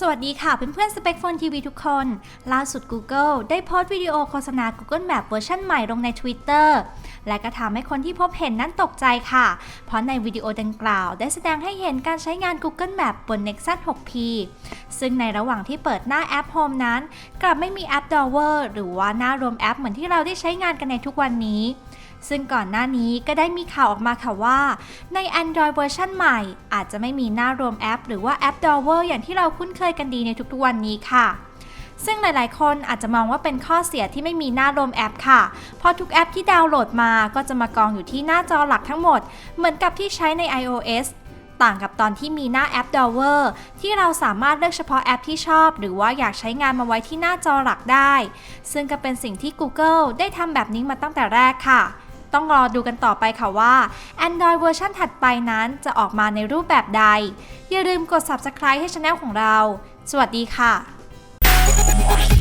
สวัสดีค่ะเพื่อนๆสเปกโฟนทีวีทุกคน ล่าสุด Google ได้โพสต์วิดีโอโฆษณา Google Map เวอร์ชันใหม่ลงใน Twitter และก็ทำให้คนที่พบเห็นนั้นตกใจค่ะ เพราะในวิดีโอดังกล่าว ได้แสดงให้เห็นการใช้งาน Google Map บน Nexus 6P ซึ่งในระหว่างที่เปิดหน้าแอป Home นั้น กลับไม่มีแอป Dover หรือว่าหน้ารวมแอปเหมือนที่เราได้ใช้งานกันในทุกวันนี้ซึ่งก่อนหน้านี้ก็ได้มีข่าวออกมาค่ะว่า ใน Android เวอร์ชันใหม่ อาจจะไม่มีหน้ารวมแอป หรือว่าแอป Dover อย่างที่เราคุ้นเคยกันดีในทุกๆวันนี้ค่ะ ซึ่งหลายๆ คนอาจจะมองว่าเป็นข้อเสียที่ไม่มีหน้ารวมแอปค่ะ เพราะทุกแอปที่ดาวน์โหลดมาก็จะมากองอยู่ที่หน้าจอหลักทั้งหมด เหมือนกับที่ใช้ใน iOS ต่างกับตอนที่มีหน้าแอป Dover ที่เราสามารถเลือกเฉพาะแอปที่ชอบ หรือว่าอยากใช้งานมาไว้ที่หน้าจอหลักได้ ซึ่งก็เป็นสิ่งที่ Google ได้ทำแบบนี้มาตั้งแต่แรกค่ะ ต้องรอดูกันต่อไปค่ะว่า Android เวอร์ชันถัดไปนั้นจะออกมาในรูปแบบใด อย่าลืมกด subscribe ให้ช anel ของเรา สวัสดีค่ะ